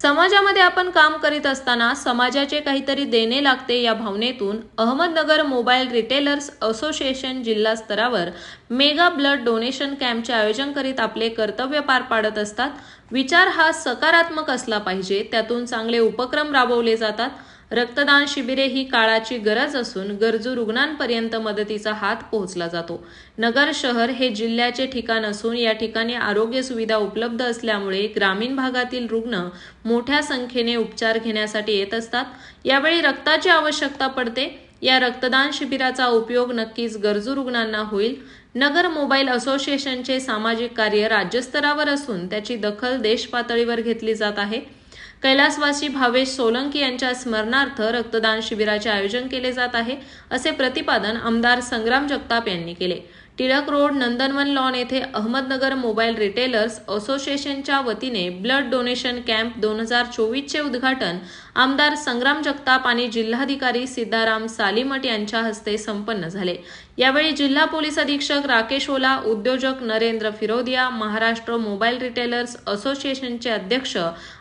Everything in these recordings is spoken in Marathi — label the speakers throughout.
Speaker 1: समाजामध्ये आपण काम करीत असताना समाजाचे काहीतरी देणे लागते या भावनेतून अहमदनगर मोबाईल रिटेलर्स असोसिएशन जिल्हा स्तरावर मेगा ब्लड डोनेशन कॅम्पचे आयोजन करीत आपले कर्तव्य पार पाडत असतात. विचार हा सकारात्मक असला पाहिजे त्यातून चांगले उपक्रम राबवले जातात. रक्तदान शिबिरे ही काळाची गरज असून गरजू रुग्णांपर्यंत मदतीचा हात पोहोचला जातो. नगर शहर हे जिल्ह्याचे ठिकाण असून या ठिकाणी आरोग्य सुविधा उपलब्ध असल्यामुळे ग्रामीण भागातील रुग्ण मोठ्या संख्येने उपचार घेण्यासाठी येत असतात. यावेळी रक्ताची आवश्यकता पडते. या रक्तदान शिबिराचा उपयोग नक्कीच गरजू रुग्णांना होईल. नगर मोबाईल असोसिएशनचे सामाजिक कार्य राज्यस्तरावर असून त्याची दखल देश पातळीवर घेतली जात आहे. कैलासवासी भावेश सोलंकी यांच्या स्मरणार्थ रक्तदान शिबिराचे आयोजन केले जात आहे असे प्रतिपादन आमदार संग्राम जगताप यांनी केले. टिळक रोड नंदनवन लॉन येथे अहमदनगर मोबाईल रिटेलर्स असोसिएशनच्या वतीने ब्लड डोनेशन कॅम्प दोन हजार चोवीसचे उद्घाटन आमदार संग्राम जगताप आणि जिल्हाधिकारी सिद्धाराम सालीमठ यांच्या हस्ते संपन्न झाले. यावेळी जिल्हा पोलीस अधीक्षक राकेश ओला उद्योजक नरेंद्र फिरोदिया महाराष्ट्र मोबाईल रिटेलर्स असोसिएशनचे अध्यक्ष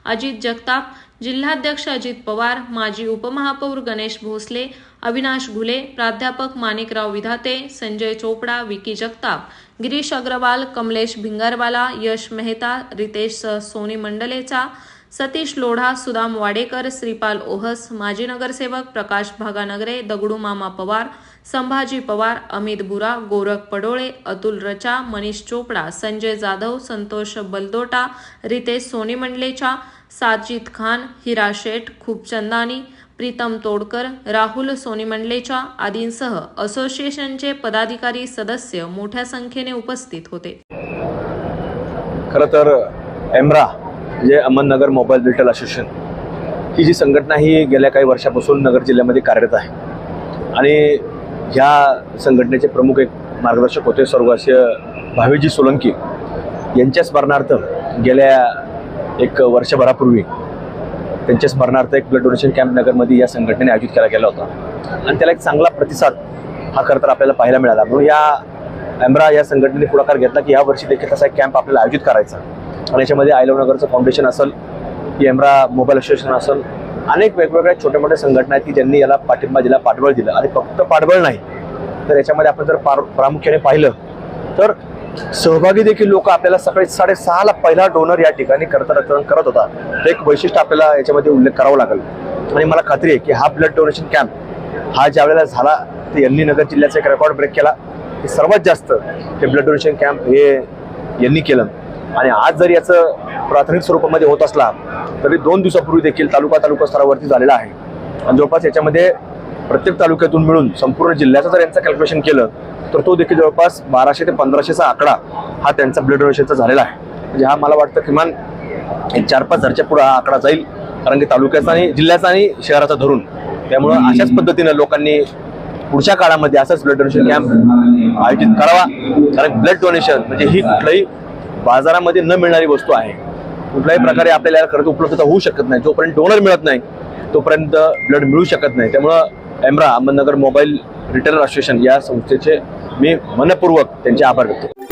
Speaker 1: अजित जगताप जिल्हाध्यक्ष अजित पवार माजी उपमहापौर गणेश भोसले अविनाश घुले प्राध्यापक माणिकराव विधाते संजय चोपडा विकी जगताप गिरीश अग्रवाल कमलेश भिंगारवाला यश मेहता रितेश सोनी मंडलेचा सतीश लोढा सुदाम वाडेकर श्रीपाल ओहस माजी नगरसेवक प्रकाश भागानगरे दगडू मामा पवार संभाजी पवार अमित बुरा गोरख पडोळे अतुल रचा मनीष चोपडा संजय जाधव संतोष बलदोटा रितेश सोनी मंडलेचा साजिद खान हिरा शेठ खूपचंदानी प्रीतम तोडकर राहुल सोनी मंडलेचा आदींसह असोसिएशनचे पदाधिकारी सदस्य मोठ्या संख्येने उपस्थित होते.
Speaker 2: खरं तर एमरा म्हणजे अहमदनगर मोबाईल रिटेल असोसिएशन ही जी संघटना ही गेल्या काही वर्षापासून नगर जिल्ह्यामध्ये कार्यरत आहे. आणि ह्या संघटनेचे प्रमुख एक मार्गदर्शक होते स्वर्गवासीय भावेजी सोलंकी. यांच्या स्मरणार्थ गेल्या एक वर्षभरापूर्वी त्यांच्या स्मरणार्थ एक ब्लड डोनेशन कॅम्प नगरमध्ये या संघटनेने आयोजित केला गेला होता. आणि त्याला एक चांगला प्रतिसाद हा खरं तर आपल्याला पाहायला मिळाला. म्हणून या ॲम्ब्रा या संघटनेने पुढाकार घेतला की या वर्षी देखील तसा एक कॅम्प आपल्याला आयोजित करायचा. आणि याच्यामध्ये आयलवनगरचं फाउंडेशन असेल येमरा मोबाईल असोसिएशन असेल अनेक वेगवेगळ्या छोट्या मोठ्या संघटना आहेत की ज्यांनी याला पाठिंबा दिला पाठबळ दिलं. आणि फक्त पाठबळ नाही तर याच्यामध्ये आपण जर पार प्रामुख्याने पाहिलं तर सहभागी देखील लोक आपल्याला सकाळी साडेसहाला पहिला डोनर या ठिकाणी करता रक्तदान करत होता. तर एक वैशिष्ट्य आपल्याला याच्यामध्ये उल्लेख करावा लागेल. आणि मला खात्री आहे की हा ब्लड डोनेशन कॅम्प हा ज्या वेळेला झाला ते यांनी नगर जिल्ह्याचा एक रेकॉर्ड ब्रेक केला. की सर्वात जास्त हे ब्लड डोनेशन कॅम्प हे यांनी केलं. आणि आज जर याचं प्राथमिक स्वरूपामध्ये होत असला तरी दोन दिवसापूर्वी देखील तालुका तालुका स्तरावरती झालेला आहे. आणि जवळपास याच्यामध्ये प्रत्येक तालुक्यातून मिळून संपूर्ण जिल्ह्याचं जर यांचं कॅल्क्युलेशन केलं तर तो देखील जवळपास बाराशे ते पंधराशेचा आकडा हा त्यांचा ब्लड डोनेशनचा झालेला आहे. म्हणजे हा मला वाटतं किमान एक चार पाच हजारच्या पुढे हा आकडा जाईल कारण की तालुक्याचा आणि जिल्ह्याचा आणि शहराचा धरून. त्यामुळं अशाच पद्धतीनं लोकांनी पुढच्या काळामध्ये असाच ब्लड डोनेशन कॅम्प आयोजित करावा कारण ब्लड डोनेशन म्हणजे ही कुठल्याही बाजारामध्ये न मिळणारी वस्तू आहे. कुठल्याही प्रकारे आपल्याला याला खरंच उपलब्धता होऊ शकत नाही. जोपर्यंत डोनर मिळत नाही तोपर्यंत ब्लड मिळू शकत नाही. त्यामुळं AMRA Ahmednagar mobile retailer association या संस्थेचे मी मनपूर्वक त्यांचे आभार व्यक्त करतो.